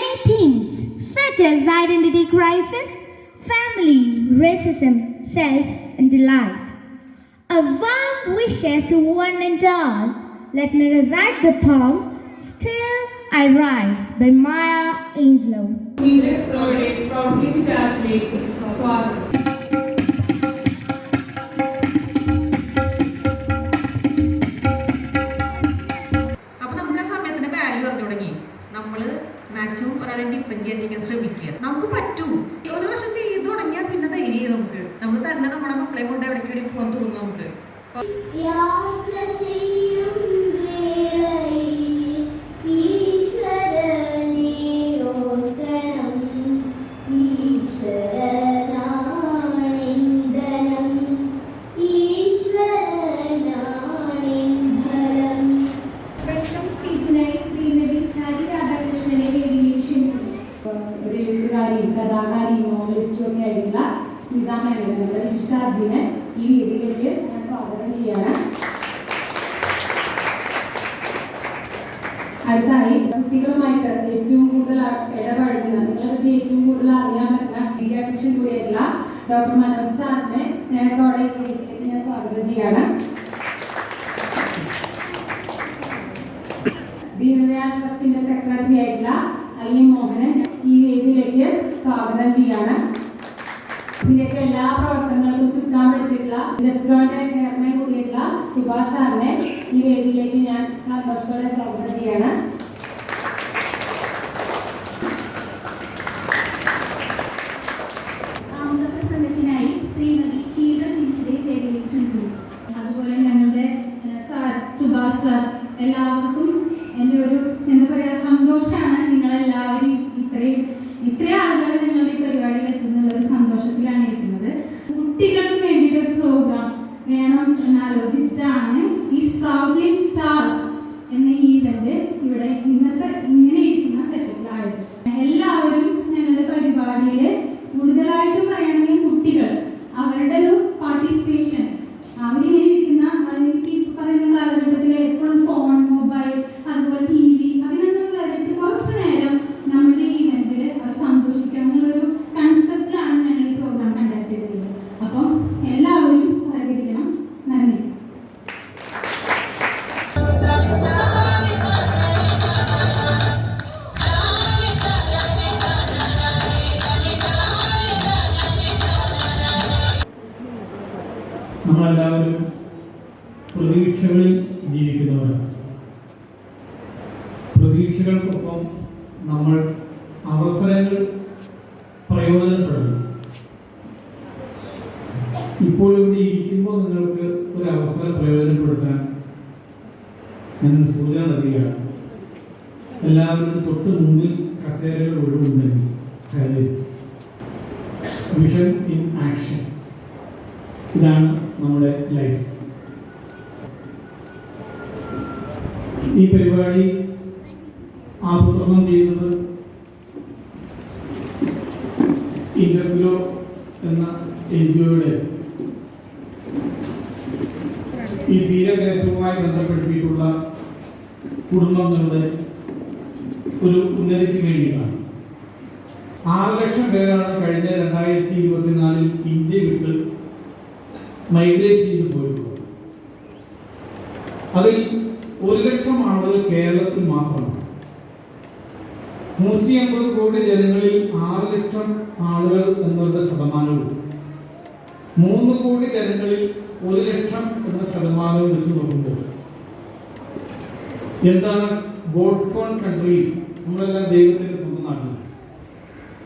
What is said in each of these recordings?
many themes such as identity crisis, family, racism, self, and delight. A warm wishes to one and all. Let me recite the poem Still I Rise by Maya Angelou. English stories from Princess Swami. തന്നെ നമ്മുടെ മക്കളെ കൊണ്ട് എവിടേക്ക് പോകാൻ തോന്നും നമുക്ക്. ചെയ്യാണ്. അടുത്തായി കുട്ടികളുമായിട്ട് ഏറ്റവും കൂടുതൽ ഇടപഴകുന്ന നിങ്ങളെ പറ്റി ഏറ്റവും കൂടുതൽ അറിയാൻ പറ്റുന്ന കൂടിയായിട്ടുള്ള ഡോക്ടർ മനോജ് സാറിനെ സ്നേഹത്തോടെ ഞാൻ സ്വാഗതം ചെയ്യാണ്. ദീനദയാൽ ട്രസ്റ്റിന്റെ സെക്രട്ടറി ആയിട്ടുള്ള ഐ എം മോഹനൻ ഈ വേദിയിലേക്ക് സ്വാഗതം ചെയ്യാണ്. ഇതിന്റെയൊക്കെ എല്ലാ പ്രവർത്തനങ്ങൾക്കും ചുക്കാൻ പിടിച്ചിട്ടുള്ള ഇൻഡസ്ട്രിയുടെ ചെയർമാൻ കൂടിയിട്ടുള്ള സുഭാഷ് സാറിനെ ഈ വേദിയിലേക്ക് ഞാൻ സന്തോഷത്തോടെ സ്വാഗതം ചെയ്യാണ്. നമ്മളെല്ലാവരും പ്രതീക്ഷകളിൽ ജീവിക്കുന്നവരാണ്. പ്രതീക്ഷകൾക്കൊപ്പം നമ്മൾ അവസരങ്ങൾ പ്രയോജനപ്പെടുന്നു. ഇപ്പോൾ ഇവിടെ ഇരിക്കുമ്പോൾ നിങ്ങൾക്ക് ഒരു അവസരം പ്രയോജനപ്പെടുത്താൻ ഞാൻ സൂചന നൽകുകയാണ് എല്ലാവരും തൊട്ട് മുന്നിൽ കസേരകൾ ഒഴിവുണ്ടെങ്കിൽ മിഷൻ ഇൻ ആക്ഷൻ ഇതാണ് നമ്മുടെ ലൈഫ് ഈ പരിപാടി ആസൂത്രണം ചെയ്യുന്നത് ഇൻഡസ്ഗ്രോ എന്ന എൻ ജി ഒയുടെ ഈ തീരദേശവുമായി ബന്ധപ്പെടുത്തിയിട്ടുള്ള കുടുംബങ്ങളുടെ ഒരു ഉന്നതിക്ക് വേണ്ടിയിട്ടാണ്. ആറ് ലക്ഷം പേരാണ് കഴിഞ്ഞ രണ്ടായിരത്തി ഇരുപത്തിനാലിൽ ഇന്ത്യ വിട്ട് മൈഗ്രേറ്റ് ചെയ്ത് പോയിട്ടുള്ളത് അതിൽ ഒരു ലക്ഷം ആളുകൾ കേരളത്തിൽ മാത്രമാണ്. നൂറ്റി അമ്പത് കോടി ജനങ്ങളിൽ ആറ് ലക്ഷം ആളുകൾ എന്നുള്ള ശതമാനവും. മൂന്ന് കോടി ജനങ്ങളിൽ ഒരു ലക്ഷം എന്ന ശതമാനവും വെച്ച് നോക്കുമ്പോൾ എന്താണ് ഗോഡ്സ് ഓൺ കൺട്രി നമ്മളെല്ലാം ദൈവത്തിന്റെ സ്വന്തം നാട്ടിൽ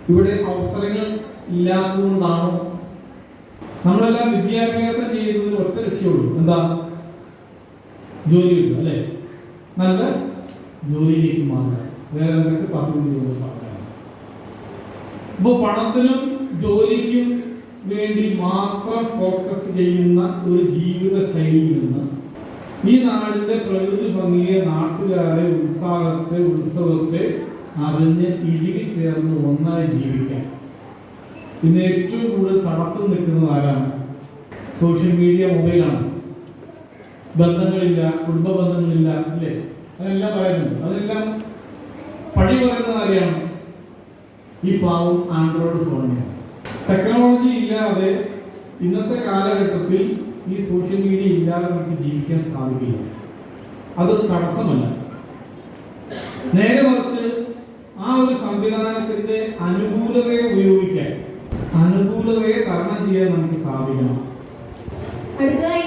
ഇവിടെ അവസരങ്ങൾ ഇല്ലാത്തതുകൊണ്ടാണോ നമ്മളെല്ലാം വിദ്യാഭ്യാസം ചെയ്യുന്നതിന് ഒറ്റ ലക്ഷ്യമുള്ളൂ. എന്താ? ജോലി കിട്ടും അല്ലേ? നല്ല ജോലിയിലേക്ക് മാറുക. വേറെ എന്തൊക്കെ താല്പര്യം പറയാം ഇപ്പൊ പണത്തിനും ജോലിക്കും വേണ്ടി മാത്രം ഫോക്കസ് ചെയ്യുന്ന ഒരു ജീവിത ശൈലിയിൽ നിന്ന് ഈ നാടിന്റെ പ്രകൃതി ഭംഗിയെ നാട്ടുകാരെ ഉത്സാഹത്തെ ഉത്സവത്തെ അറിഞ്ഞ് ഇഴുകി ചേർന്ന് ഒന്നായി ജീവിക്കാൻ. ഇന്ന് ഏറ്റവും കൂടുതൽ തടസ്സം നിൽക്കുന്നത് ആരാണ്? സോഷ്യൽ മീഡിയ മൊബൈലാണ് ബന്ധങ്ങളില്ല കുടുംബ ബന്ധങ്ങളില്ല അല്ലേ? അതെല്ലാം പറയുന്നുണ്ട്. അതെല്ലാം പഴി പറയുന്നത് ആരെയാണ്? ഈ പാവം ആൻഡ്രോയിഡ് ഫോണിനെയാണ്. ടെക്നോളജി ഇല്ലാതെ ഇന്നത്തെ കാലഘട്ടത്തിൽ ഈ സോഷ്യൽ മീഡിയ ഇല്ലാതെ നമുക്ക് ജീവിക്കാൻ സാധിക്കില്ല. അതൊരു തടസ്സമല്ല. നേരെ മറിച്ച് ആ ഒരു സംവിധാനത്തിന്റെ അനുകൂലതയെ ഉപയോഗിക്കാൻ അനുകൂലതയെ തരണം ചെയ്യാൻ നമുക്ക് സാധിക്കണം. അടുത്തതായി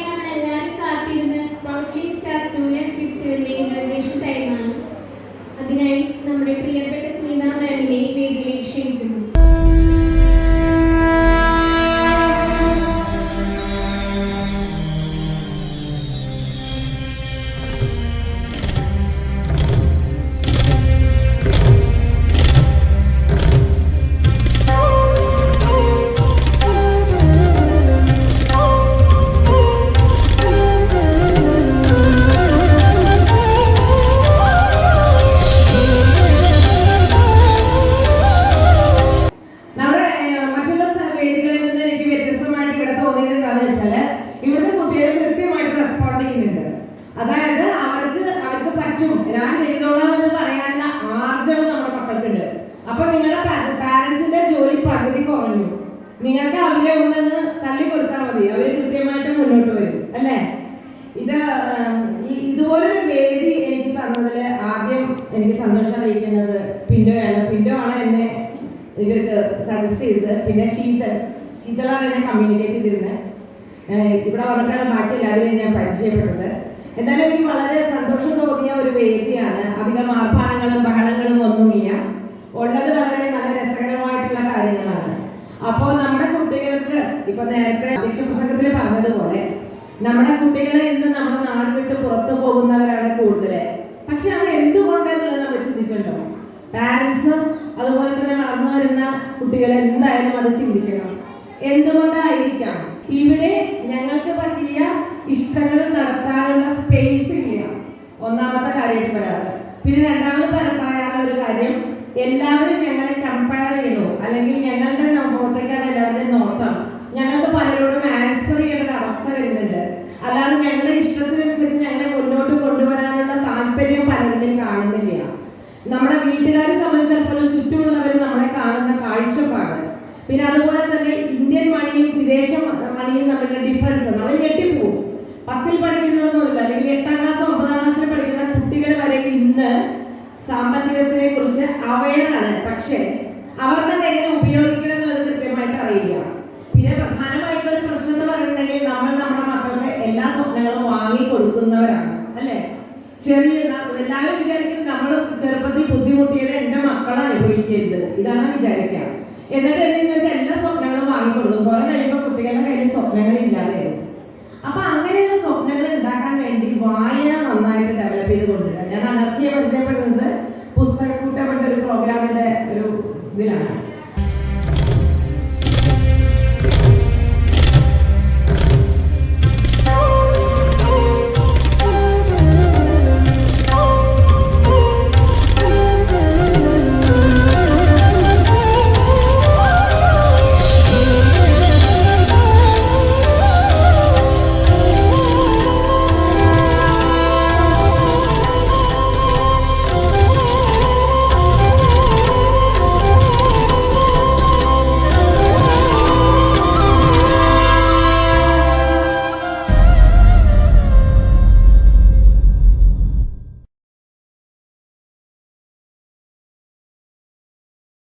ഞാൻ ചെയ്തോളാം എന്ന് പറയാനുള്ള ആർജവം നമ്മുടെ മക്കൾക്കുണ്ട്. അപ്പൊ നിങ്ങളുടെ പാരന്റ്സിന്റെ ജോലി പകുതി കുറഞ്ഞു. നിങ്ങൾക്ക് അവരെ ഒന്നെന്ന് തള്ളി കൊടുത്താൽ മതി. അവർ കൃത്യമായിട്ട് മുന്നോട്ട് വരും. അല്ലേ? ഇത് ഇതുപോലൊരു വേദി എനിക്ക് തന്നതിൽ ആദ്യം എനിക്ക് സന്തോഷം അറിയിക്കുന്നത് പിന്റോയാണ്. പിന്റോ ആണ് എന്നെ ഇവർക്ക് സജസ്റ്റ് ചെയ്തത്. പിന്നെ ശീതൽ. ശീതളാണ് എന്നെ കമ്മ്യൂണിക്കേറ്റ് ചെയ്തിരുന്നത് ഇവിടെ വന്നിട്ടാണ് ബാക്കി എല്ലാവരെയും ഞാൻ പരിചയപ്പെട്ടത് എന്നാലും എനിക്ക് വളരെ സന്തോഷം തോന്നിയ ഒരു വേദിയാണ്. അധികം ആർഭാടങ്ങളും ബഹളങ്ങളും ഒന്നുമില്ല. ഉള്ളത് വളരെ നല്ല രസകരമായിട്ടുള്ള കാര്യങ്ങളാണ്. അപ്പോൾ നമ്മുടെ കുട്ടികൾക്ക് ഇപ്പൊ നേരത്തെ അധ്യക്ഷ പ്രസംഗത്തിൽ പറഞ്ഞതുപോലെ നമ്മുടെ കുട്ടികളെ ഇന്ന് നമ്മുടെ നാട് വിട്ട് പുറത്തു പോകുന്നവരാണ് കൂടുതൽ പക്ഷെ അത് എന്തുകൊണ്ടെന്നുള്ളത് നമ്മൾ ചിന്തിച്ചിട്ടുണ്ടോ? പാരൻസും അതുപോലെ തന്നെ വളർന്നു വരുന്ന കുട്ടികൾ എന്തായാലും അത് ചിന്തിക്കണം. എന്തുകൊണ്ടായിരിക്കാം? ഇവിടെ ഞങ്ങൾക്ക് പറ്റിയ ഇഷ്ടങ്ങൾ നടത്താനുള്ള സ്പേസ് ഇല്ല. ഒന്നാമത്തെ കാര്യമായിട്ട് പറയാറ് പിന്നെ രണ്ടാമത് പറയാനുള്ള ഒരു കാര്യം എല്ലാവരും ഞങ്ങളെ കമ്പയർ ചെയ്യണോ? അല്ലെങ്കിൽ ഞങ്ങളുടെ മുഖത്തേക്കാണ് എല്ലാവരുടെയും നോട്ടം? പത്തിൽ പഠിക്കുന്നത് മുതൽ അല്ലെങ്കിൽ എട്ടാം ക്ലാസ് ഒമ്പതാം ക്ലാസ്സിൽ പഠിക്കുന്ന കുട്ടികൾ വരെ ഇന്ന് സാമ്പത്തികത്തിനെ കുറിച്ച് അവയറാണ് പക്ഷേ അവർക്ക് അത് എങ്ങനെ ഉപയോഗിക്കണം എന്നുള്ളത് കൃത്യമായിട്ട് അറിയില്ല. പിന്നെ പ്രധാനമായിട്ടുള്ള ഒരു പ്രശ്നം എന്ന് പറഞ്ഞിട്ടുണ്ടെങ്കിൽ നമ്മൾ നമ്മുടെ മക്കൾക്ക് എല്ലാ സ്വപ്നങ്ങളും വാങ്ങി കൊടുക്കുന്നവരാണ്. അല്ലേ? ചെറിയ എല്ലാവരും വിചാരിക്കും നമ്മൾ ചെറുപ്പത്തിൽ ബുദ്ധിമുട്ടിയത് എന്റെ മക്കൾ അനുഭവിക്കരുത് ഇതാണ് വിചാരിക്കുക. എന്നിട്ട് എന്തെന്ന് വെച്ചാൽ എല്ലാ സ്വപ്നങ്ങളും വാങ്ങിക്കൊടുക്കും കുറെ കഴിയുമ്പോൾ കുട്ടികളുടെ കയ്യിൽ സ്വപ്നങ്ങൾ ഇല്ലാതെ വരും. അപ്പൊ അങ്ങനെയുള്ള സ്വപ്നങ്ങൾ ഉണ്ടാക്കാൻ വേണ്ടി വായന നന്നായിട്ട് ഡെവലപ്പ് ചെയ്ത് കൊണ്ടുവരാം ഞാൻ അനർക്കിയെ പരിചയപ്പെടുന്നത് പുസ്തകക്കൂട്ടപ്പെട്ട ഒരു പ്രോഗ്രാമിന്റെ ഒരു ഇതിലാണ്.